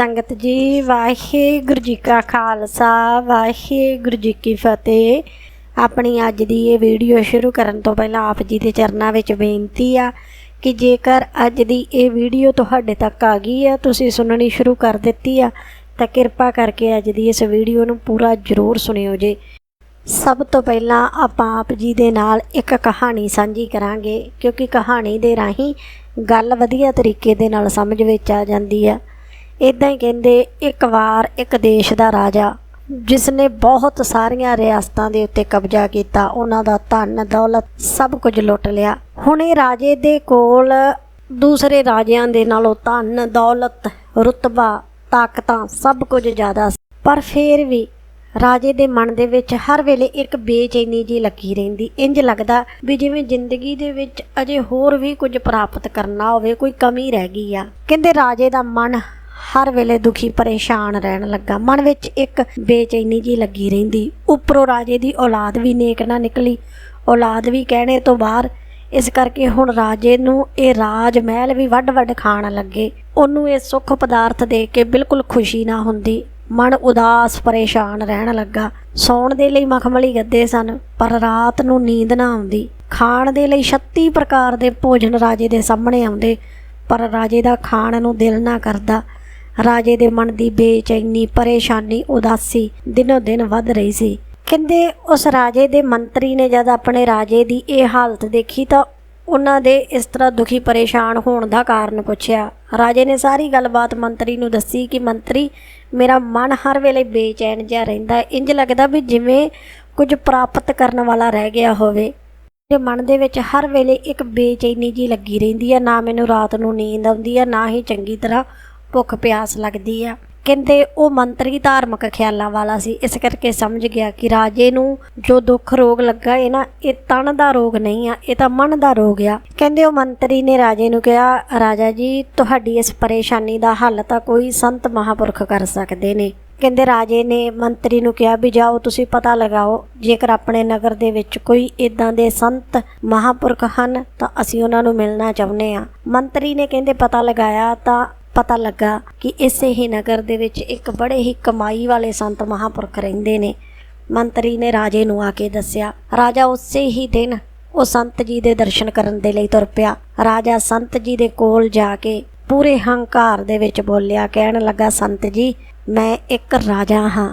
ਸੰਗਤ ਜੀ, ਵਾਹਿਗੁਰੂ ਜੀ ਕਾ ਖਾਲਸਾ, ਵਾਹਿਗੁਰੂ ਜੀ ਕੀ ਫਤਿਹ। ਆਪਣੀ ਅੱਜ ਦੀ ਇਹ ਵੀਡੀਓ ਸ਼ੁਰੂ ਕਰਨ ਤੋਂ ਪਹਿਲਾਂ ਆਪ ਜੀ ਦੇ ਚਰਨਾਂ ਵਿੱਚ ਬੇਨਤੀ ਆ ਕਿ ਜੇਕਰ ਅੱਜ ਦੀ ਇਹ ਵੀਡੀਓ ਤੁਹਾਡੇ ਤੱਕ ਆ ਗਈ ਆ, ਤੁਸੀਂ ਸੁਣਨੀ ਸ਼ੁਰੂ ਕਰ ਦਿੱਤੀ ਆ, ਤਾਂ ਕਿਰਪਾ ਕਰਕੇ ਅੱਜ ਦੀ ਇਸ ਵੀਡੀਓ ਨੂੰ ਪੂਰਾ ਜ਼ਰੂਰ ਸੁਣਿਓ ਜੇ। ਸਭ ਤੋਂ ਪਹਿਲਾਂ ਆਪਾਂ ਆਪ ਜੀ ਦੇ ਨਾਲ ਇੱਕ ਕਹਾਣੀ ਸਾਂਝੀ ਕਰਾਂਗੇ, ਕਿਉਂਕਿ ਕਹਾਣੀ ਦੇ ਰਾਹੀਂ ਗੱਲ ਵਧੀਆ ਤਰੀਕੇ ਦੇ ਨਾਲ ਸਮਝ ਵਿੱਚ ਆ ਜਾਂਦੀ ਆ। ਇਦਾਂ ਹੀ ਕਹਿੰਦੇ, ਇੱਕ ਵਾਰ ਇੱਕ ਦੇਸ਼ ਦਾ ਰਾਜਾ ਜਿਸ ਨੇ ਬਹੁਤ ਸਾਰੀਆਂ ਰਿਆਸਤਾਂ ਦੇ ਉੱਤੇ ਕਬਜ਼ਾ ਕੀਤਾ, ਉਹਨਾਂ ਦਾ ਧਨ, ਦੌਲਤ ਸਭ ਕੁਝ ਲੁੱਟ ਲਿਆ। ਹੁਣ ਇਹ ਰਾਜੇ ਦੇ ਕੋਲ ਦੂਸਰੇ ਰਾਜਿਆਂ ਦੇ ਨਾਲੋਂ ਧਨ, ਦੌਲਤ, ਰੁਤਬਾ, ਤਾਕਤਾਂ ਸਭ ਕੁਝ ਜ਼ਿਆਦਾ ਸੀ। ਪਰ ਫਿਰ ਵੀ ਰਾਜੇ ਦੇ ਮਨ ਦੇ ਵਿੱਚ ਹਰ ਵੇਲੇ ਇੱਕ ਬੇਚੈਨੀ ਜੀ ਲੱਗੀ ਰਹਿੰਦੀ। ਇੰਜ ਲੱਗਦਾ ਵੀ ਜਿਵੇਂ ਜ਼ਿੰਦਗੀ ਦੇ ਵਿੱਚ ਅਜੇ ਹੋਰ ਵੀ ਕੁਝ ਪ੍ਰਾਪਤ ਕਰਨਾ ਹੋਵੇ, ਕੋਈ ਕਮੀ ਰਹਿ ਗਈ ਆ। ਕਹਿੰਦੇ ਰਾਜੇ ਦਾ ਮਨ ਹਰ ਵੇਲੇ ਦੁਖੀ, ਪਰੇਸ਼ਾਨ ਰਹਿਣ ਲੱਗਾ। ਮਨ ਵਿੱਚ ਇੱਕ ਬੇਚੈਨੀ ਜੀ ਲੱਗੀ ਰਹਿੰਦੀ। ਉੱਪਰੋਂ ਰਾਜੇ ਦੀ ਔਲਾਦ ਵੀ ਨੇਕ ਨਾ ਨਿਕਲੀ। ਔਲਾਦ ਵੀ ਕਹਿਣੇ ਤੋਂ ਬਾਹਰ, ਇਸ ਕਰਕੇ ਹੁਣ ਰਾਜੇ ਨੂੰ ਇਹ ਰਾਜ ਮਹਿਲ ਵੀ ਵੱਡ ਵੱਡ ਖਾਣ ਲੱਗੇ। ਉਹਨੂੰ ਇਹ ਸੁੱਖ ਪਦਾਰਥ ਦੇ ਕੇ ਬਿਲਕੁਲ ਖੁਸ਼ੀ ਨਾ ਹੁੰਦੀ। ਮਨ ਉਦਾਸ, ਪਰੇਸ਼ਾਨ ਰਹਿਣ ਲੱਗਾ। ਸੌਣ ਦੇ ਲਈ ਮਖਮਲੀ ਗੱਦੇ ਸਨ, ਪਰ ਰਾਤ ਨੂੰ ਨੀਂਦ ਨਾ ਆਉਂਦੀ। ਖਾਣ ਦੇ ਲਈ 36 ਪ੍ਰਕਾਰ ਦੇ ਭੋਜਨ ਰਾਜੇ ਦੇ ਸਾਹਮਣੇ ਆਉਂਦੇ, ਪਰ ਰਾਜੇ ਦਾ ਖਾਣ ਨੂੰ ਦਿਲ ਨਾ ਕਰਦਾ। ਰਾਜੇ ਦੇ ਮਨ ਦੀ ਬੇਚੈਨੀ, ਪਰੇਸ਼ਾਨੀ, ਉਦਾਸੀ ਦਿਨੋ ਦਿਨ ਵੱਧ ਰਹੀ ਸੀ। ਕਹਿੰਦੇ, ਉਸ ਰਾਜੇ ਦੇ ਮੰਤਰੀ ਨੇ ਜਦ ਆਪਣੇ ਰਾਜੇ ਦੀ ਇਹ ਹਾਲਤ ਦੇਖੀ ਤਾਂ ਉਹਨਾਂ ਦੇ ਇਸ ਤਰ੍ਹਾਂ ਦੁਖੀ ਪਰੇਸ਼ਾਨ ਹੋਣ ਦਾ ਕਾਰਨ ਪੁੱਛਿਆ। ਰਾਜੇ ਨੇ ਸਾਰੀ ਗੱਲਬਾਤ ਮੰਤਰੀ ਨੂੰ ਦੱਸੀ ਕਿ ਮੰਤਰੀ, ਮੇਰਾ ਮਨ ਹਰ ਵੇਲੇ ਬੇਚੈਨ ਜਿਹਾ ਰਹਿੰਦਾ ਹੈ। ਇੰਜ ਲੱਗਦਾ ਵੀ ਜਿਵੇਂ ਕੁਝ ਪ੍ਰਾਪਤ ਕਰਨ ਵਾਲਾ ਰਹਿ ਗਿਆ ਹੋਵੇ। ਮੇਰੇ ਮਨ ਦੇ ਵਿੱਚ ਹਰ ਵੇਲੇ ਇੱਕ ਬੇਚੈਨੀ ਜੀ ਲੱਗੀ ਰਹਿੰਦੀ ਹੈ। ਨਾ ਮੈਨੂੰ ਰਾਤ ਨੂੰ ਨੀਂਦ ਆਉਂਦੀ ਹੈ, ਨਾ ਹੀ ਚੰਗੀ ਤਰ੍ਹਾਂ ਭੁੱਖ ਪਿਆਸ ਲੱਗਦੀ ਆ। ਕਹਿੰਦੇ ਉਹ ਮੰਤਰੀ ਧਾਰਮਿਕ ਖਿਆਲਾਂ ਵਾਲਾ ਸੀ। ਇਸ ਕਰਕੇ ਸਮਝ ਗਿਆ ਕਿ ਰਾਜੇ ਨੂੰ ਜੋ ਦੁੱਖ ਰੋਗ ਲੱਗਾ, ਇਹ ਨਾ, ਇਹ ਤਣ ਦਾ ਰੋਗ ਨਹੀਂ ਆ, ਇਹ ਤਾਂ ਮਨ ਦਾ ਰੋਗ ਆ। ਕਹਿੰਦੇ ਉਹ ਮੰਤਰੀ ਨੇ ਰਾਜੇ ਨੂੰ ਕਿਹਾ, ਰਾਜਾ ਜੀ, ਤੁਹਾਡੀ ਇਸ ਪਰੇਸ਼ਾਨੀ ਦਾ ਹੱਲ ਤਾਂ ਕੋਈ ਸੰਤ ਮਹਾਪੁਰਖ ਕਰ ਸਕਦੇ ਨੇ। ਕਹਿੰਦੇ ਰਾਜੇ ਨੇ ਮੰਤਰੀ ਨੂੰ ਕਿਹਾ, ਵੀ ਜਾਓ, ਤੁਸੀਂ ਪਤਾ ਲਗਾਓ, ਜੇਕਰ ਆਪਣੇ ਨਗਰ ਦੇ ਵਿੱਚ ਕੋਈ ਇਦਾਂ ਦੇ ਸੰਤ ਮਹਾਪੁਰਖ ਹਨ, ਤਾਂ ਅਸੀਂ ਉਹਨਾਂ ਨੂੰ ਮਿਲਣਾ ਚਾਹੁੰਦੇ ਆ ਮੰਤਰੀ ਨੇ ਕਹਿੰਦੇ, ਪਤਾ ਲਗਾਇਆ ਤਾਂ ਪਤਾ ਲੱਗਾ ਕਿ ਇਸੇ ਹੀ ਨਗਰ ਦੇ ਵਿੱਚ ਇੱਕ ਬੜੇ ਹੀ ਕਮਾਈ ਵਾਲੇ ਸੰਤ ਮਹਾਪੁਰਖ ਰਹਿੰਦੇ ਨੇ। ਮੰਤਰੀ ਨੇ ਰਾਜੇ ਨੂੰ ਆ ਕੇ ਦੱਸਿਆ, ਰਾਜਾ ਉਸੇ ਹੀ ਦਿਨ ਉਹ ਸੰਤ ਜੀ ਦੇ ਦਰਸ਼ਨ ਕਰਨ ਦੇ ਲਈ ਤੁਰ ਪਿਆ। ਰਾਜਾ ਸੰਤ ਜੀ ਦੇ ਕੋਲ ਜਾ ਕੇ ਪੂਰੇ ਹੰਕਾਰ ਦੇ ਵਿੱਚ ਬੋਲਿਆ, ਕਹਿਣ ਲੱਗਾ, ਸੰਤ ਜੀ, ਮੈਂ ਇੱਕ ਰਾਜਾ ਹਾਂ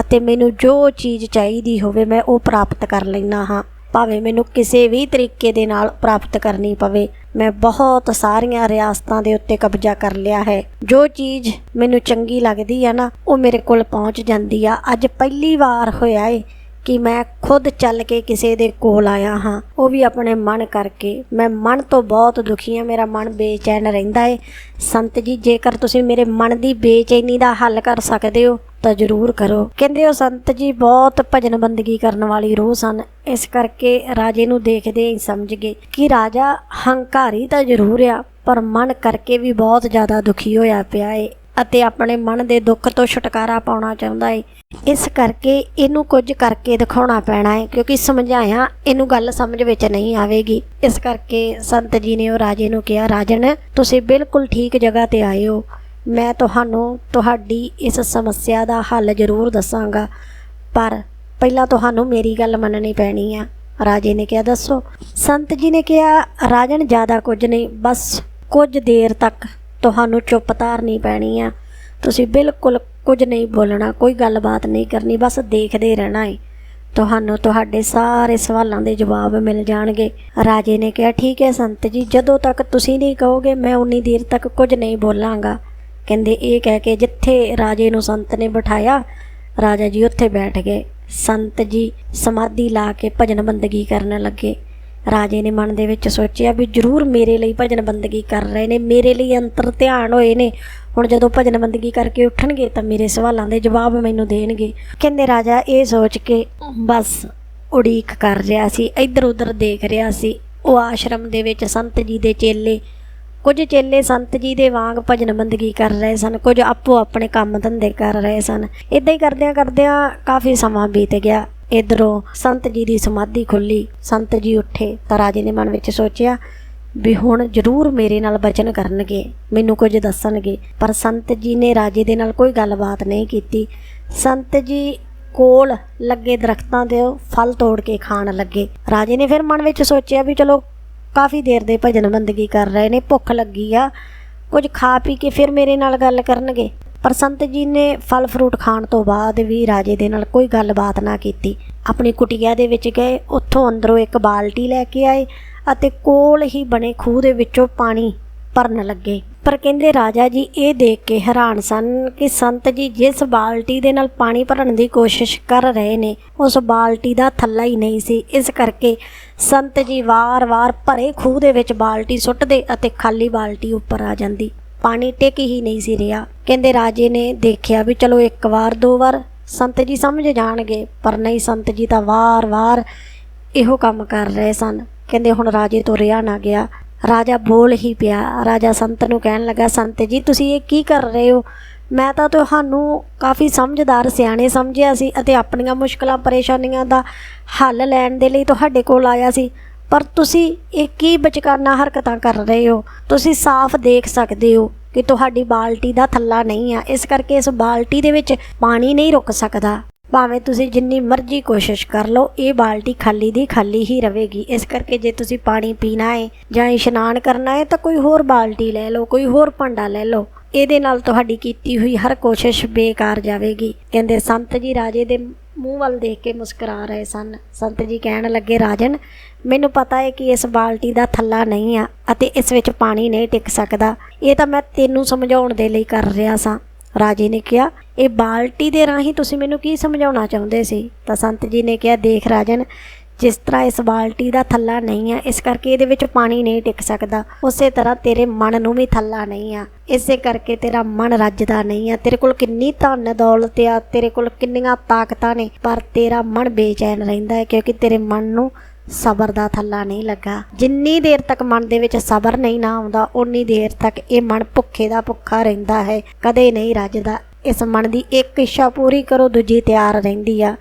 ਅਤੇ ਮੈਨੂੰ ਜੋ ਚੀਜ਼ ਚਾਹੀਦੀ ਹੋਵੇ ਮੈਂ ਉਹ ਪ੍ਰਾਪਤ ਕਰ ਲੈਣਾ ਹਾਂ। ਭਾਵੇਂ ਮੈਨੂੰ ਕਿਸੇ ਵੀ ਤਰੀਕੇ ਦੇ ਨਾਲ ਪ੍ਰਾਪਤ ਕਰਨੀ ਪਵੇ, ਮੈਂ ਬਹੁਤ ਸਾਰੀਆਂ ਰਿਆਸਤਾਂ ਦੇ ਉੱਤੇ ਕਬਜ਼ਾ ਕਰ ਲਿਆ ਹੈ। ਜੋ ਚੀਜ਼ ਮੈਨੂੰ ਚੰਗੀ ਲੱਗਦੀ ਆ ਨਾ, ਉਹ ਮੇਰੇ ਕੋਲ ਪਹੁੰਚ ਜਾਂਦੀ ਆ। ਅੱਜ ਪਹਿਲੀ ਵਾਰ ਹੋਇਆ ਏ ਕਿ ਮੈਂ ਖੁਦ ਚੱਲ ਕੇ ਕਿਸੇ ਦੇ ਕੋਲ ਆਇਆ ਹਾਂ। ਉਹ ਵੀ ਆਪਣੇ ਮਨ ਕਰਕੇ। ਮੈਂ ਮਨ ਤੋਂ ਬਹੁਤ ਦੁਖੀ ਹਾਂ ਮੇਰਾ ਮਨ ਬੇਚੈਨ ਰਹਿੰਦਾ ਏ। ਸੰਤ ਜੀ, ਜੇਕਰ ਤੁਸੀਂ ਮੇਰੇ ਮਨ ਦੀ ਬੇਚੈਨੀ ਦਾ ਹੱਲ ਕਰ ਸਕਦੇ ਹੋ ਤਾਂ ਜ਼ਰੂਰ ਕਰੋ। ਕਹਿੰਦੇ ਉਹ ਸੰਤ ਜੀ ਬਹੁਤ ਭਜਨ ਬੰਦਗੀ ਕਰਨ ਵਾਲੀ ਰੋਹ ਸਨ। ਇਸ ਕਰਕੇ ਰਾਜੇ ਨੂੰ ਦੇਖਦੇ ਹੀ ਸਮਝ ਗਏ ਕਿ ਰਾਜਾ ਹੰਕਾਰੀ ਤਾਂ ਜ਼ਰੂਰ ਆ, ਪਰ ਮਨ ਕਰਕੇ ਵੀ ਬਹੁਤ ਜ਼ਿਆਦਾ ਦੁਖੀ ਹੋਇਆ ਪਿਆ ਏ ਅਤੇ ਆਪਣੇ ਮਨ ਦੇ ਦੁੱਖ ਤੋਂ ਛੁਟਕਾਰਾ ਪਾਉਣਾ ਚਾਹੁੰਦਾ ਏ। ਇਸ ਕਰਕੇ ਇਹਨੂੰ ਕੁਝ ਕਰਕੇ ਦਿਖਾਉਣਾ ਪੈਣਾ ਹੈ ਕਿਉਂਕਿ ਸਮਝਾਇਆ ਇਹਨੂੰ ਗੱਲ ਸਮਝ ਵਿੱਚ ਨਹੀਂ ਆਵੇਗੀ। ਇਸ ਕਰਕੇ ਸੰਤ ਜੀ ਨੇ ਉਹ ਰਾਜੇ ਨੂੰ ਕਿਹਾ, ਰਾਜਨ, ਤੁਸੀਂ ਬਿਲਕੁਲ ਠੀਕ ਜਗ੍ਹਾ ਤੇ ਆਏ ਹੋ। ਮੈਂ ਤੁਹਾਨੂੰ ਤੁਹਾਡੀ ਇਸ ਸਮੱਸਿਆ ਦਾ ਹੱਲ ਜ਼ਰੂਰ ਦੱਸਾਂਗਾ। ਪਰ ਪਹਿਲਾਂ ਤੁਹਾਨੂੰ ਮੇਰੀ ਗੱਲ ਮੰਨਣੀ ਪੈਣੀ ਆ। ਰਾਜੇ ਨੇ ਕਿਹਾ, ਦੱਸੋ। ਸੰਤ ਜੀ ਨੇ ਕਿਹਾ, ਰਾਜਨ, ਜ਼ਿਆਦਾ ਕੁਝ ਨਹੀਂ, ਬਸ ਕੁਝ ਦੇਰ ਤੱਕ ਤੁਹਾਨੂੰ ਚੁੱਪ ਧਾਰਨੀ ਪੈਣੀ ਆ। ਤੁਸੀਂ ਬਿਲਕੁਲ ਕੁਝ ਨਹੀਂ ਬੋਲਣਾ, ਕੋਈ ਗੱਲਬਾਤ ਨਹੀਂ ਕਰਨੀ, ਬਸ ਦੇਖਦੇ ਰਹਿਣਾ ਏ। ਤੁਹਾਨੂੰ ਤੁਹਾਡੇ ਸਾਰੇ ਸਵਾਲਾਂ ਦੇ ਜਵਾਬ ਮਿਲ ਜਾਣਗੇ। ਰਾਜੇ ਨੇ ਕਿਹਾ, ਠੀਕ ਹੈ ਸੰਤ ਜੀ, ਜਦੋਂ ਤੱਕ ਤੁਸੀਂ ਨਹੀਂ ਕਹੋਗੇ, ਮੈਂ ਉਨੀ ਦੇਰ ਤੱਕ ਕੁਝ ਨਹੀਂ ਬੋਲਾਂਗਾ। ਕਹਿੰਦੇ ਇਹ ਕਹਿ ਕੇ ਜਿੱਥੇ ਰਾਜੇ ਨੂੰ ਸੰਤ ਨੇ ਬਿਠਾਇਆ, ਰਾਜਾ ਜੀ ਉੱਥੇ ਬੈਠ ਗਏ। ਸੰਤ ਜੀ ਸਮਾਧੀ ਲਾ ਕੇ ਭਜਨ ਬੰਦਗੀ ਕਰਨ ਲੱਗੇ। ਰਾਜੇ ਨੇ ਮਨ ਦੇ ਵਿੱਚ ਸੋਚਿਆ ਵੀ ਜ਼ਰੂਰ ਮੇਰੇ ਲਈ ਭਜਨ ਬੰਦਗੀ ਕਰ ਰਹੇ ਨੇ, ਮੇਰੇ ਲਈ ਅੰਤਰ ਧਿਆਨ ਹੋਏ ਨੇ। ਹੁਣ ਜਦੋਂ ਭਜਨ ਬੰਦਗੀ ਕਰਕੇ ਉੱਠਣਗੇ ਤਾਂ ਮੇਰੇ ਸਵਾਲਾਂ ਦੇ ਜਵਾਬ ਮੈਨੂੰ ਦੇਣਗੇ। ਕਹਿੰਦੇ ਰਾਜਾ, ਇਹ ਸੋਚ ਕੇ ਬਸ ਉਡੀਕ ਕਰ ਰਿਹਾ ਸੀ ਇੱਧਰ ਉੱਧਰ ਦੇਖ ਰਿਹਾ ਸੀ। ਉਹ ਆਸ਼ਰਮ ਦੇ ਵਿੱਚ ਸੰਤ ਜੀ ਦੇ ਚੇਲੇ ਕੁਝ ਚੇਲੇ ਸੰਤ ਜੀ ਦੇ ਵਾਂਗ ਭਜਨ ਬੰਦਗੀ ਕਰ ਰਹੇ ਸਨ, ਕੁਝ ਆਪੋ ਆਪਣੇ ਕੰਮ ਧੰਦੇ ਕਰ ਰਹੇ ਸਨ। ਇਦਾਂ ਹੀ ਕਰਦਿਆਂ ਕਰਦਿਆਂ ਕਾਫੀ ਸਮਾਂ ਬੀਤ ਗਿਆ। ਇਧਰੋਂ ਸੰਤ ਜੀ ਦੀ ਸਮਾਧੀ ਖੁੱਲੀ ਸੰਤ ਜੀ ਉੱਠੇ ਤਾਂ ਰਾਜੇ ਨੇ ਮਨ ਵਿੱਚ ਸੋਚਿਆ ਵੀ ਹੁਣ ਜ਼ਰੂਰ ਮੇਰੇ ਨਾਲ ਬਚਨ ਕਰਨਗੇ, ਮੈਨੂੰ ਕੁਝ ਦੱਸਣਗੇ। ਪਰ ਸੰਤ ਜੀ ਨੇ ਰਾਜੇ ਦੇ ਨਾਲ ਕੋਈ ਗੱਲਬਾਤ ਨਹੀਂ ਕੀਤੀ। ਸੰਤ ਜੀ ਕੋਲ ਲੱਗੇ ਦਰਖਤਾਂ ਦੇ ਫਲ ਤੋੜ ਕੇ ਖਾਣ ਲੱਗੇ। ਰਾਜੇ ਨੇ ਫਿਰ ਮਨ ਵਿੱਚ ਸੋਚਿਆ ਵੀ ਚਲੋ ਕਾਫੀ ਦੇਰ ਦੇ ਭਜਨ ਬੰਦਗੀ ਕਰ ਰਹੇ ਨੇ, ਭੁੱਖ ਲੱਗੀ ਆ। ਕੁਝ ਖਾ ਪੀ ਕੇ ਫਿਰ ਮੇਰੇ ਨਾਲ ਗੱਲ ਕਰਨਗੇ। ਪਰ ਸੰਤ ਜੀ ਨੇ ਫਲ ਫਰੂਟ ਖਾਣ ਤੋਂ ਬਾਅਦ ਵੀ ਰਾਜੇ ਦੇ ਨਾਲ ਕੋਈ ਗੱਲਬਾਤ ਨਾ ਕੀਤੀ। ਆਪਣੀ ਕੁਟੀਆ ਦੇ ਵਿੱਚ ਗਏ, ਉੱਥੋਂ ਅੰਦਰੋਂ ਇੱਕ ਬਾਲਟੀ ਲੈ ਕੇ ਆਏ ਅਤੇ ਕੋਲ ਹੀ ਬਣੇ ਖੂਹ ਦੇ ਵਿੱਚੋਂ ਪਾਣੀ ਭਰਨ ਲੱਗੇ। ਪਰ ਕਹਿੰਦੇ ਰਾਜਾ ਜੀ, ਇਹ ਦੇਖ ਕੇ ਹੈਰਾਨ ਸਨ ਕਿ ਸੰਤ ਜੀ ਜਿਸ ਬਾਲਟੀ ਦੇ ਨਾਲ ਪਾਣੀ ਭਰਨ ਦੀ ਕੋਸ਼ਿਸ਼ ਕਰ ਰਹੇ ਨੇ, ਉਸ ਬਾਲਟੀ ਦਾ ਥੱਲਾ ਹੀ ਨਹੀਂ ਸੀ। ਇਸ ਕਰਕੇ ਸੰਤ ਜੀ ਵਾਰ-ਵਾਰ ਭਰੇ ਖੂਹ ਦੇ ਵਿੱਚ ਬਾਲਟੀ ਸੁੱਟਦੇ ਅਤੇ ਖਾਲੀ ਬਾਲਟੀ ਉੱਪਰ ਆ ਜਾਂਦੀ। ਪਾਣੀ ਟਿਕ ਹੀ ਨਹੀਂ ਸੀ ਰਿਹਾ। ਕਹਿੰਦੇ ਰਾਜੇ ਨੇ ਦੇਖਿਆ ਵੀ ਚਲੋ ਇੱਕ ਵਾਰ, ਦੋ ਵਾਰ ਸੰਤ ਜੀ ਸਮਝ ਜਾਣਗੇ, ਪਰ ਨਹੀਂ ਸੰਤ ਜੀ ਤਾਂ ਵਾਰ-ਵਾਰ ਇਹੋ ਕੰਮ ਕਰ ਰਹੇ ਸਨ। ਕਹਿੰਦੇ ਹੁਣ ਰਾਜੇ ਤੋਂ ਰਿਹਾ ਨਾ ਗਿਆ। ਰਾਜਾ ਬੋਲ ਹੀ ਪਿਆ। ਰਾਜਾ ਸੰਤ ਨੂੰ ਕਹਿਣ ਲੱਗਾ, ਸੰਤ ਜੀ, ਤੁਸੀਂ ਇਹ ਕੀ ਕਰ ਰਹੇ ਹੋ? ਮੈਂ ਤਾਂ ਤੁਹਾਨੂੰ ਕਾਫੀ ਸਮਝਦਾਰ ਸਿਆਣੇ ਸਮਝਿਆ ਸੀ ਅਤੇ ਆਪਣੀਆਂ ਮੁਸ਼ਕਲਾਂ, ਪਰੇਸ਼ਾਨੀਆਂ ਦਾ ਹੱਲ ਲੈਣ ਦੇ ਲਈ ਤੁਹਾਡੇ ਕੋਲ ਆਇਆ ਸੀ। ਪਰ ਤੁਸੀਂ ਇਹ ਕੀ ਬਚਕਾਨਾ ਹਰਕਤਾਂ ਕਰ ਰਹੇ ਹੋ? ਤੁਸੀਂ ਸਾਫ਼ ਦੇਖ ਸਕਦੇ ਹੋ ਕਿ ਤੁਹਾਡੀ ਬਾਲਟੀ ਦਾ ਥੱਲਾ ਨਹੀਂ ਆ। ਇਸ ਕਰਕੇ ਇਸ ਬਾਲਟੀ ਦੇ ਵਿੱਚ ਪਾਣੀ ਨਹੀਂ ਰੁਕ ਸਕਦਾ। ਭਾਵੇਂ ਤੁਸੀਂ ਜਿੰਨੀ ਮਰਜ਼ੀ ਕੋਸ਼ਿਸ਼ ਕਰ ਲਓ, ਇਹ ਬਾਲਟੀ ਖਾਲੀ ਦੀ ਖਾਲੀ ਹੀ ਰਹੇਗੀ। ਇਸ ਕਰਕੇ ਜੇ ਤੁਸੀਂ ਪਾਣੀ ਪੀਣਾ ਹੈ ਜਾਂ ਇਸ਼ਨਾਨ ਕਰਨਾ ਹੈ ਤਾਂ ਕੋਈ ਹੋਰ ਬਾਲਟੀ ਲੈ ਲਓ, ਕੋਈ ਹੋਰ ਭਾਂਡਾ ਲੈ ਲਓ। ਇਹਦੇ ਨਾਲ ਤੁਹਾਡੀ ਕੀਤੀ ਹੋਈ ਹਰ ਕੋਸ਼ਿਸ਼ ਬੇਕਾਰ ਜਾਵੇਗੀ। ਕਹਿੰਦੇ, ਸੰਤ ਜੀ ਰਾਜੇ ਦੇ ਮੂੰਹ ਵੱਲ ਦੇਖ ਕੇ ਮੁਸਕਰਾ ਰਹੇ ਸਨ। ਸੰਤ ਜੀ ਕਹਿਣ ਲੱਗੇ, ਰਾਜਨ, ਮੈਨੂੰ ਪਤਾ ਹੈ ਕਿ ਇਸ ਬਾਲਟੀ ਦਾ ਥੱਲਾ ਨਹੀਂ ਆ ਅਤੇ ਇਸ ਵਿੱਚ ਪਾਣੀ ਨਹੀਂ ਟਿਕ ਸਕਦਾ। ਇਹ ਤਾਂ ਮੈਂ ਤੈਨੂੰ ਸਮਝਾਉਣ ਦੇ ਲਈ ਕਰ ਰਿਹਾ ਸਾਂ। ਰਾਜੇ ਨੇ ਕਿਹਾ, ਇਹ ਬਾਲਟੀ ਦੇ ਰਾਹੀਂ ਤੁਸੀਂ ਮੈਨੂੰ ਕੀ ਸਮਝਾਉਣਾ ਚਾਹੁੰਦੇ ਸੀ? ਤਾਂ ਸੰਤ ਜੀ ਨੇ ਕਿਹਾ, ਦੇਖ ਰਾਜਨ ਜਿਸ ਤਰ੍ਹਾਂ ਇਸ ਬਾਲਟੀ ਦਾ ਥੱਲਾ ਨਹੀਂ ਆ, ਇਸ ਕਰਕੇ ਇਹਦੇ ਵਿੱਚ ਪਾਣੀ ਨਹੀਂ ਟਿਕ ਸਕਦਾ। ਉਸੇ ਤਰ੍ਹਾਂ ਤੇਰੇ ਮਨ ਨੂੰ ਵੀ ਥੱਲਾ ਨਹੀਂ ਆ। ਇਸੇ ਕਰਕੇ ਤੇਰਾ ਮਨ ਰੱਜਦਾ ਨਹੀਂ ਆ। ਤੇਰੇ ਕੋਲ ਕਿੰਨੀ ਧਨ ਦੌਲਤ ਆ, ਤੇਰੇ ਕੋਲ ਕਿੰਨੀਆਂ ਤਾਕਤਾਂ ਨੇ, ਪਰ ਤੇਰਾ ਮਨ ਬੇਚੈਨ ਰਹਿੰਦਾ ਹੈ, ਕਿਉਂਕਿ ਤੇਰੇ ਮਨ ਨੂੰ ਸਬਰ ਦਾ ਥੱਲਾ ਨਹੀਂ ਲੱਗਾ। ਜਿੰਨੀ ਦੇਰ ਤੱਕ ਮਨ ਦੇ ਵਿੱਚ ਸਬਰ ਨਹੀਂ ਨਾ ਆਉਂਦਾ ਉਨੀ ਦੇਰ ਤੱਕ ਇਹ ਮਨ ਭੁੱਖੇ ਦਾ ਭੁੱਖਾ ਰਹਿੰਦਾ ਹੈ, ਕਦੇ ਨਹੀਂ ਰੱਜਦਾ। ਇਸ ਮਨ ਦੀ ਇੱਕ ਇੱਛਾ ਪੂਰੀ ਕਰੋ, ਦੂਜੀ ਤਿਆਰ ਰਹਿੰਦੀ ਆ।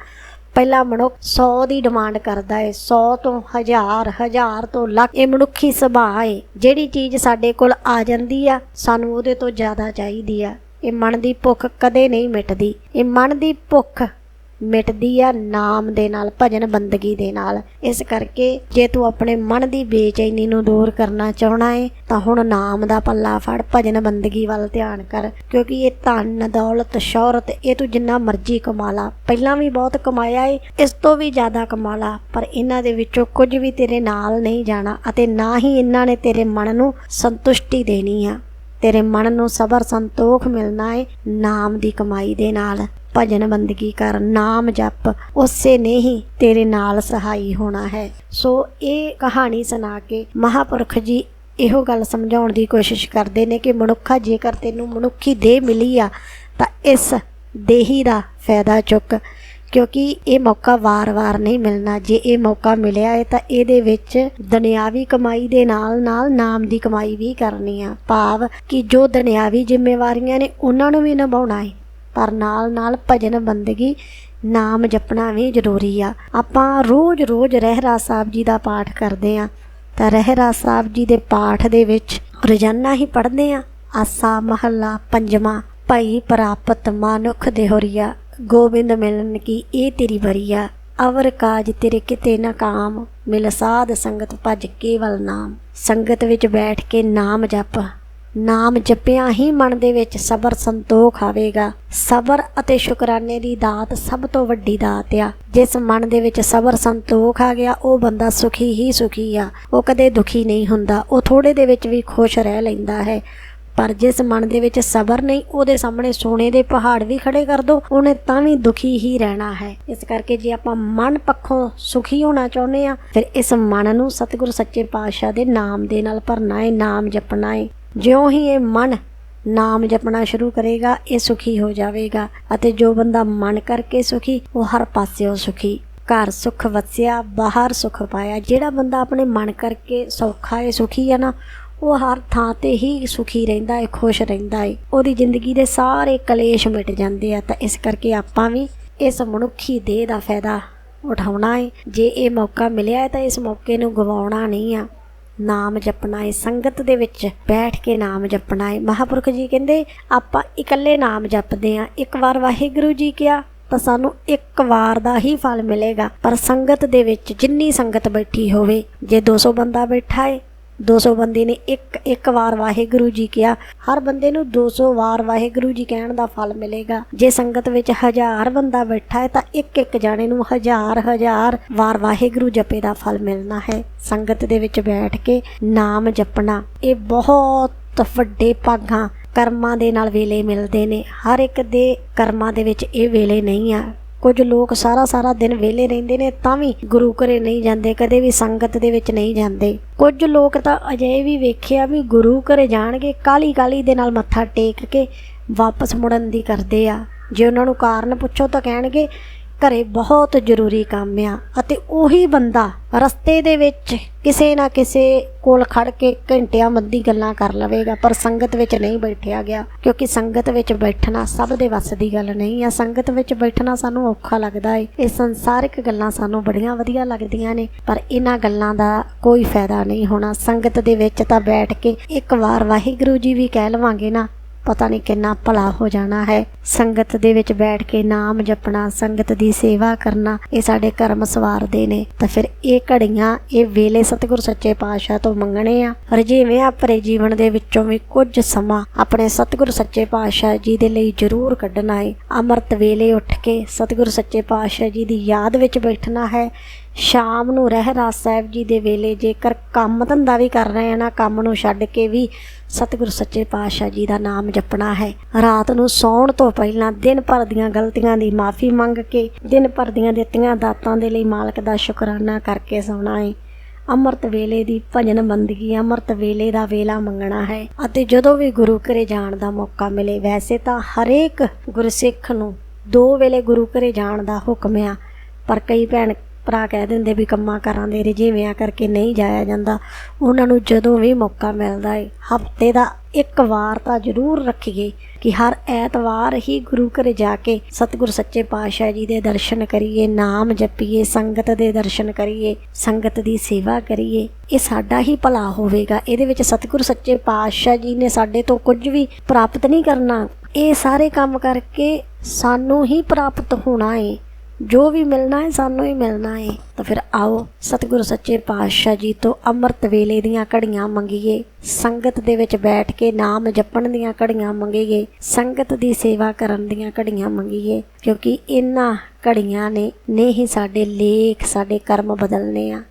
ਪਹਿਲਾ ਮਨੁੱਖ 100 ਦੀ ਡਿਮਾਂਡ ਕਰਦਾ ਏ 100 ਤੋਂ ਹਜ਼ਾਰ ਹਜ਼ਾਰ ਤੋਂ ਲੱਖ, ਇਹ ਮਨੁੱਖੀ ਸੁਭਾਅ ਏ। ਜਿਹੜੀ ਚੀਜ਼ ਸਾਡੇ ਕੋਲ ਆ ਜਾਂਦੀ ਆ, ਸਾਨੂੰ ਉਹਦੇ ਤੋਂ ਜ਼ਿਆਦਾ ਚਾਹੀਦੀ ਆ। ਇਹ ਮਨ ਦੀ ਭੁੱਖ ਕਦੇ ਨਹੀਂ ਮਿਟਦੀ। ਇਹ ਮਨ ਦੀ ਭੁੱਖ ਮਿਟਦੀ ਆ ਨਾਮ ਦੇ ਨਾਲ, ਭਜਨ ਬੰਦਗੀ ਦੇ ਨਾਲ। ਇਸ ਕਰਕੇ ਜੇ ਤੂੰ ਆਪਣੇ ਮਨ ਦੀ ਬੇਚੈਨੀ ਨੂੰ ਦੂਰ ਕਰਨਾ ਚਾਹਣਾ ਏ, ਤਾਂ ਹੁਣ ਨਾਮ ਦਾ ਪੱਲਾ ਫੜ, ਭਜਨ ਬੰਦਗੀ ਵੱਲ ਧਿਆਨ ਕਰ। ਕਿਉਂਕਿ ਇਹ ਧਨ, ਦੌਲਤ, ਸ਼ੌਹਰਤ, ਇਹ ਤੂੰ ਜਿੰਨਾ ਮਰਜ਼ੀ ਕਮਾ ਲਾ। ਪਹਿਲਾਂ ਵੀ ਬਹੁਤ ਕਮਾਇਆ ਏ, ਇਸ ਤੋਂ ਵੀ ਜ਼ਿਆਦਾ ਕਮਾ ਲਾ। ਪਰ ਇਹਨਾਂ ਦੇ ਵਿੱਚੋਂ ਕੁਝ ਵੀ ਤੇਰੇ ਨਾਲ ਨਹੀਂ ਜਾਣਾ, ਅਤੇ ਨਾ ਹੀ ਇਹਨਾਂ ਨੇ ਤੇਰੇ ਮਨ ਨੂੰ ਸੰਤੁਸ਼ਟੀ ਦੇਣੀ ਆ। ਤੇਰੇ ਮਨ ਨੂੰ ਸਬਰ ਸੰਤੋਖ ਮਿਲਣਾ ਏ, ਨਾਮ ਦੀ ਕਮਾਈ ਦੇ ਨਾਲ। ਭਜਨ ਬੰਦਗੀ ਕਰ ਨਾਮ ਜਪ, ਉਸੇ ਨੇ ਹੀ ਤੇਰੇ ਨਾਲ ਸਹਾਈ ਹੋਣਾ ਹੈ। ਸੋ ਇਹ ਕਹਾਣੀ ਸੁਣਾ ਕੇ ਮਹਾਪੁਰਖ ਜੀ ਇਹੋ ਗੱਲ ਸਮਝਾਉਣ ਦੀ ਕੋਸ਼ਿਸ਼ ਕਰਦੇ ਨੇ ਕਿ ਮਨੁੱਖਾ ਜੇਕਰ ਤੈਨੂੰ ਮਨੁੱਖੀ ਦੇਹ ਮਿਲੀ ਆ, ਤਾਂ ਇਸ ਦੇਹੀ ਦਾ ਫਾਇਦਾ ਚੁੱਕ। ਕਿਉਂਕਿ ਇਹ ਮੌਕਾ ਵਾਰ-ਵਾਰ ਨਹੀਂ ਮਿਲਣਾ। ਜੇ ਇਹ ਮੌਕਾ ਮਿਲਿਆ ਹੈ ਤਾਂ ਇਹਦੇ ਵਿੱਚ ਦੁਨਿਆਵੀ ਕਮਾਈ ਦੇ ਨਾਲ-ਨਾਲ ਨਾਮ ਦੀ ਕਮਾਈ ਵੀ ਕਰਨੀ ਆ। ਭਾਵ ਕਿ ਜੋ ਦੁਨਿਆਵੀ ਜ਼ਿੰਮੇਵਾਰੀਆਂ ਨੇ, ਉਹਨਾਂ ਨੂੰ ਵੀ ਨਿਭਾਉਣਾ ਹੈ ਪਰ ਨਾਲ-ਨਾਲ ਭਜਨ ਬੰਦਗੀ ਨਾਮ ਜਪਣਾ ਵੀ ਜ਼ਰੂਰੀ ਆ। ਆਪਾਂ ਰੋਜ਼-ਰੋਜ਼ ਰਹਿਰਾ ਸਾਹਿਬ ਜੀ ਦਾ ਪਾਠ ਕਰਦੇ ਆ। ਤਾਂ ਰਹਿਰਾ ਸਾਹਿਬ ਜੀ ਦੇ ਪਾਠ ਦੇ ਵਿੱਚ ਰੋਜ਼ਾਨਾ ਹੀ ਪੜ੍ਹਦੇ ਆ। ਆਸਾ ਮਹੱਲਾ ਪੰਜਵਾਂ, ਭਈ ਪ੍ਰਾਪਤ ਮਾਨੁਖ ਦੇਹੁਰੀਆ, ਗੋਬਿੰਦ ਮਿਲਨ ਕੀ ਇਹ ਤੇਰੀ ਵਰੀਆ। ਅਵਰ ਕਾਜ ਤੇਰੇ ਕਿਤੇ ਨਾ ਕਾਮ, ਮਿਲ ਸਾਧ ਸੰਗਤ ਭਜ ਕੇਵਲ ਨਾਮ। ਸੰਗਤ ਵਿੱਚ ਬੈਠ ਕੇ ਨਾਮ ਜਪ। ਨਾਮ ਜਪਿਆ ਹੀ ਮਨ ਦੇ ਵਿੱਚ ਸਬਰ ਸੰਤੋਖ ਆਵੇਗਾ। ਸਬਰ ਅਤੇ ਸ਼ੁਕਰਾਨੇ ਦੀ ਦਾਤ ਸਭ ਤੋਂ ਵੱਡੀ ਦਾਤ ਆ। ਜਿਸ ਮਨ ਦੇ ਵਿੱਚ ਸਬਰ ਸੰਤੋਖ ਆ ਗਿਆ, ਉਹ ਬੰਦਾ ਸੁਖੀ ਹੀ ਸੁਖੀ ਆ। ਉਹ ਕਦੇ ਦੁਖੀ ਨਹੀਂ ਹੁੰਦਾ, ਉਹ ਥੋੜੇ ਦੇ ਵਿੱਚ ਵੀ ਖੁਸ਼ ਰਹਿ ਲੈਂਦਾ ਹੈ। ਪਰ ਜਿਸ ਮਨ ਦੇ ਵਿੱਚ ਸਬਰ ਨਹੀਂ, ਉਹਦੇ ਸਾਹਮਣੇ ਸੋਨੇ ਦੇ ਪਹਾੜ ਵੀ ਖੜੇ ਕਰ ਦੋ, ਉਹਨੇ ਤਾਂ ਵੀ ਦੁਖੀ ਹੀ ਰਹਿਣਾ ਹੈ। ਇਸ ਕਰਕੇ ਜੇ ਆਪਾਂ ਮਨ ਪੱਖੋਂ ਸੁਖੀ ਹੋਣਾ ਚਾਹੁੰਦੇ ਆ ਫਿਰ ਇਸ ਮਨ ਨੂੰ ਸਤਿਗੁਰ ਸੱਚੇ ਪਾਤਸ਼ਾਹ ਦੇ ਨਾਮ ਦੇ ਨਾਲ ਭਰਨਾ ਹੈ, ਨਾਮ ਜਪਣਾ ਹੈ। ਜਿਉਂ ਹੀ ਇਹ ਮਨ ਨਾਮ ਜਪਣਾ ਸ਼ੁਰੂ ਕਰੇਗਾ, ਇਹ ਸੁਖੀ ਹੋ ਜਾਵੇਗਾ ਅਤੇ ਜੋ ਬੰਦਾ ਮਨ ਕਰਕੇ ਸੁਖੀ, ਉਹ ਹਰ ਪਾਸਿਓਂ ਸੁਖੀ। ਘਰ ਸੁਖ ਵਸਿਆ, ਬਾਹਰ ਸੁਖ ਪਾਇਆ। ਜਿਹੜਾ ਬੰਦਾ ਆਪਣੇ ਮਨ ਕਰਕੇ ਸੌਖਾ ਹੈ, ਸੁਖੀ ਹੈ ਨਾ, ਉਹ ਹਰ ਥਾਂ ਤੇ ਹੀ ਸੁਖੀ ਰਹਿੰਦਾ ਹੈ, ਖੁਸ਼ ਰਹਿੰਦਾ ਹੈ। ਉਹਦੀ ਜ਼ਿੰਦਗੀ ਦੇ ਸਾਰੇ ਕਲੇਸ਼ ਮਿਟ ਜਾਂਦੇ ਆ। ਤਾਂ ਇਸ ਕਰਕੇ ਆਪਾਂ ਵੀ ਇਸ ਮਨੁੱਖੀ ਦੇਹ ਦਾ ਫਾਇਦਾ ਉਠਾਉਣਾ ਹੈ। ਜੇ ਇਹ ਮੌਕਾ ਮਿਲਿਆ ਹੈ, ਤਾਂ ਇਸ ਮੌਕੇ ਨੂੰ ਗਵਾਉਣਾ ਨਹੀਂ ਆ। ਨਾਮ ਜਪਣਾ ਹੈ ਸੰਗਤ ਦੇ ਵਿੱਚ ਬੈਠ ਕੇ ਨਾਮ ਜਪਣਾ ਹੈ ਮਹਾਪੁਰਖ ਜੀ ਕਹਿੰਦੇ, ਆਪਾਂ ਇਕੱਲੇ ਨਾਮ ਜਪਦੇ ਆ ਇੱਕ ਵਾਰ ਵਾਹਿਗੁਰੂ ਜੀ ਕਿਹਾ, ਤਾਂ ਸਾਨੂੰ ਇੱਕ ਵਾਰ ਦਾ ਹੀ ਫਲ ਮਿਲੇਗਾ। ਪਰ ਸੰਗਤ ਦੇ ਵਿੱਚ ਜਿੰਨੀ ਸੰਗਤ ਬੈਠੀ ਹੋਵੇ, ਜੇ 200 ਬੰਦਾ ਬੈਠਾ ਹੈ 200 ਬੰਦੇ ਨੇ, ਇੱਕ ਇੱਕ ਵਾਰ ਵਾਹਿਗੁਰੂ ਜੀ ਕਿਹਾ, ਹਰ ਬੰਦੇ ਨੂੰ 200 ਵਾਰ ਵਾਹਿਗੁਰੂ ਜੀ ਕਹਿਣ ਦਾ ਫਲ ਮਿਲੇਗਾ। ਜੇ ਸੰਗਤ ਵਿੱਚ ਹਜ਼ਾਰ ਬੰਦਾ ਬੈਠਾ ਹੈ, ਤਾਂ ਇੱਕ ਇੱਕ ਜਾਣੇ ਨੂੰ ਹਜ਼ਾਰ ਹਜ਼ਾਰ ਵਾਰ ਵਾਹਿਗੁਰੂ ਜਪੇ ਦਾ ਫਲ ਮਿਲਣਾ ਹੈ। ਸੰਗਤ ਦੇ ਵਿੱਚ ਬੈਠ ਕੇ ਨਾਮ ਜਪਣਾ, ਇਹ ਬਹੁਤ ਵੱਡੇ ਭਾਗਾਂ ਕਰਮਾਂ ਦੇ ਨਾਲ ਵੇਲੇ ਮਿਲਦੇ ਨੇ। ਹਰ ਇੱਕ ਦੇ ਕਰਮਾਂ ਦੇ ਵਿੱਚ ਇਹ ਵੇਲੇ ਨਹੀਂ ਆ। ਕੁਝ ਲੋਕ ਸਾਰਾ ਸਾਰਾ ਦਿਨ ਵਿਹਲੇ ਰਹਿੰਦੇ ਨੇ, ਤਾਂ ਵੀ ਗੁਰੂ ਘਰੇ ਨਹੀਂ ਜਾਂਦੇ, ਕਦੇ ਵੀ ਸੰਗਤ ਦੇ ਵਿੱਚ ਨਹੀਂ ਜਾਂਦੇ। ਕੁਝ ਲੋਕ ਤਾਂ ਅਜੇ ਵੀ ਵੇਖਿਆ ਵੀ ਗੁਰੂ ਘਰੇ ਜਾਣਗੇ ਕਾਲੀ ਕਾਲੀ ਦੇ ਨਾਲ ਮੱਥਾ ਟੇਕ ਕੇ ਵਾਪਸ ਮੁੜਨ ਦੀ ਕਰਦੇ ਆ। ਜੇ ਉਹਨਾਂ ਨੂੰ ਕਾਰਨ ਪੁੱਛੋ ਤਾਂ ਕਹਿਣਗੇ ਘਰੇ ਬਹੁਤ ਜ਼ਰੂਰੀ ਕੰਮ ਆ ਅਤੇ ਉਹੀ ਬੰਦਾ ਰਸਤੇ ਦੇ ਵਿੱਚ ਕਿਸੇ ਨਾ ਕਿਸੇ ਕੋਲ ਖੜ ਕੇ ਘੰਟਿਆਂ ਮੱਦੀ ਗੱਲਾਂ ਕਰ ਲਵੇਗਾ, ਪਰ ਸੰਗਤ ਵਿੱਚ ਨਹੀਂ ਬੈਠਿਆ ਗਿਆ, ਕਿਉਂਕਿ ਸੰਗਤ ਵਿੱਚ ਬੈਠਣਾ ਸਭ ਦੇ ਵੱਸ ਦੀ ਗੱਲ ਨਹੀਂ ਆ। ਸੰਗਤ ਵਿੱਚ ਬੈਠਣਾ ਸਾਨੂੰ ਔਖਾ ਲੱਗਦਾ ਏ। ਇਹ ਸੰਸਾਰਿਕ ਗੱਲਾਂ ਸਾਨੂੰ ਬੜੀਆਂ ਵਧੀਆ ਲੱਗਦੀਆਂ ਨੇ, ਪਰ ਇਹਨਾਂ ਗੱਲਾਂ ਦਾ ਕੋਈ ਫਾਇਦਾ ਨਹੀਂ ਹੋਣਾ। ਸੰਗਤ ਦੇ ਵਿੱਚ ਤਾਂ ਬੈਠ ਕੇ ਇੱਕ ਵਾਰ ਵਾਹਿਗੁਰੂ ਜੀ ਵੀ ਕਹਿ ਲਵਾਂਗੇ ਨਾ ਪਤਾ ਨਹੀਂ ਕਿੰਨਾ ਭਲਾ ਹੋ ਜਾਣਾ ਹੈ। ਸੰਗਤ ਦੇ ਵਿੱਚ ਬੈਠ ਕੇ ਨਾਮ ਜਪਣਾ, ਸੰਗਤ ਦੀ ਸੇਵਾ ਕਰਨਾ, ਇਹ ਸਾਡੇ ਕਰਮ ਸਵਾਰਦੇ ਨੇ। ਤਾਂ ਫਿਰ ਇਹ ਘੜੀਆਂ, ਇਹ ਵੇਲੇ ਸਤਿਗੁਰ ਸੱਚੇ ਪਾਤਸ਼ਾਹ ਤੋਂ ਮੰਗਣੇ ਆ। ਰਜੀਵੇਂ ਆਪਣੇ ਜੀਵਨ ਦੇ ਵਿੱਚੋਂ ਵੀ ਕੁਝ ਸਮਾਂ ਆਪਣੇ ਸਤਿਗੁਰ ਸੱਚੇ ਪਾਤਸ਼ਾਹ ਜੀ ਦੇ ਲਈ ਜ਼ਰੂਰ ਕੱਢਣਾ ਹੈ ਅੰਮ੍ਰਿਤ ਵੇਲੇ ਉੱਠ ਕੇ ਸਤਿਗੁਰ ਸੱਚੇ ਪਾਤਸ਼ਾਹ ਜੀ ਦੀ ਯਾਦ ਵਿੱਚ ਬੈਠਣਾ ਹੈ। ਸ਼ਾਮ ਨੂੰ ਰਹਿਰਾਸ ਸਾਹਿਬ ਜੀ ਦੇ ਵੇਲੇ ਜੇਕਰ ਕੰਮ ਧੰਦਾ ਵੀ ਕਰ ਰਹੇ ਆ ਨਾ, ਕੰਮ ਨੂੰ ਛੱਡ ਕੇ ਵੀ ਸਤਿਗੁਰ ਸੱਚੇ ਪਾਤਸ਼ਾਹ ਜੀ ਦਾ ਨਾਮ ਜਪਣਾ ਹੈ। ਰਾਤ ਨੂੰ ਸੌਣ ਤੋਂ ਪਹਿਲਾਂ ਦਿਨ ਭਰ ਦੀਆਂ ਗਲਤੀਆਂ ਦੀ ਮਾਫੀ ਮੰਗ ਕੇ ਦਿਨ ਭਰ ਦੀਆਂ ਦਿੱਤੀਆਂ ਦਾਤਾਂ ਦੇ ਲਈ ਮਾਲਕ ਦਾ ਸ਼ੁਕਰਾਨਾ ਕਰਕੇ ਸੌਣਾ ਹੈ ਅੰਮ੍ਰਿਤ ਵੇਲੇ ਦੀ ਭਜਨ ਬੰਦਗੀ ਅੰਮ੍ਰਿਤ ਵੇਲੇ ਦਾ ਵੇਲਾ ਮੰਗਣਾ ਹੈ ਅਤੇ ਜਦੋਂ ਵੀ ਗੁਰੂ ਘਰੇ ਜਾਣ ਦਾ ਮੌਕਾ ਮਿਲੇ, ਵੈਸੇ ਤਾਂ ਹਰੇਕ ਗੁਰਸਿੱਖ ਨੂੰ ਦੋ ਵੇਲੇ ਗੁਰੂ ਘਰੇ ਜਾਣ ਦਾ ਹੁਕਮ ਆ, ਪਰ ਕਈ ਭੈਣ ਭਰਾ ਕਹਿ ਦਿੰਦੇ ਵੀ ਕੰਮਾਂ ਕਰਾਂ ਦੇ ਰਜੀਵਿਆਂ ਕਰਕੇ ਨਹੀਂ ਜਾਇਆ ਜਾਂਦਾ। ਉਹਨਾਂ ਨੂੰ ਜਦੋਂ ਵੀ ਮੌਕਾ ਮਿਲਦਾ ਏ, ਹਫ਼ਤੇ ਦਾ ਇੱਕ ਵਾਰ ਤਾਂ ਜ਼ਰੂਰ ਰੱਖੀਏ ਕਿ ਹਰ ਐਤਵਾਰ ਹੀ ਗੁਰੂ ਘਰ ਜਾ ਕੇ ਸਤਿਗੁਰ ਸੱਚੇ ਪਾਤਸ਼ਾਹ ਜੀ ਦੇ ਦਰਸ਼ਨ ਕਰੀਏ, ਨਾਮ ਜਪੀਏ, ਸੰਗਤ ਦੇ ਦਰਸ਼ਨ ਕਰੀਏ, ਸੰਗਤ ਦੀ ਸੇਵਾ ਕਰੀਏ। ਇਹ ਸਾਡਾ ਹੀ ਭਲਾ ਹੋਵੇਗਾ। ਇਹਦੇ ਵਿੱਚ ਸਤਿਗੁਰ ਸੱਚੇ ਪਾਤਸ਼ਾਹ ਜੀ ਨੇ ਸਾਡੇ ਤੋਂ ਕੁਝ ਵੀ ਪ੍ਰਾਪਤ ਨਹੀਂ ਕਰਨਾ। ਇਹ ਸਾਰੇ ਕੰਮ ਕਰਕੇ ਸਾਨੂੰ ਹੀ ਪ੍ਰਾਪਤ ਹੋਣਾ ਏ। ਜੋ ਵੀ ਮਿਲਣਾ ਹੈ, ਸਾਨੂੰ ਹੀ ਮਿਲਣਾ ਹੈ। ਤਾਂ ਫਿਰ ਆਓ, ਸਤਿਗੁਰੂ ਸੱਚੇ ਪਾਤਸ਼ਾਹ ਜੀ ਤੋਂ ਅੰਮ੍ਰਿਤ ਵੇਲੇ ਦੀਆਂ ਘੜੀਆਂ ਮੰਗੀਏ। ਸੰਗਤ ਦੇ ਵਿੱਚ ਬੈਠ ਕੇ ਨਾਮ ਜਪਣ ਦੀਆਂ ਘੜੀਆਂ ਮੰਗੀਏ। ਸੰਗਤ ਦੀ ਸੇਵਾ ਕਰਨ ਦੀਆਂ ਘੜੀਆਂ ਮੰਗੀਏ, ਕਿਉਂਕਿ ਇਹਨਾਂ ਘੜੀਆਂ ਨੇ ਨੇ ਹੀ ਸਾਡੇ ਲੇਖ, ਸਾਡੇ ਕਰਮ ਬਦਲਨੇ ਆ।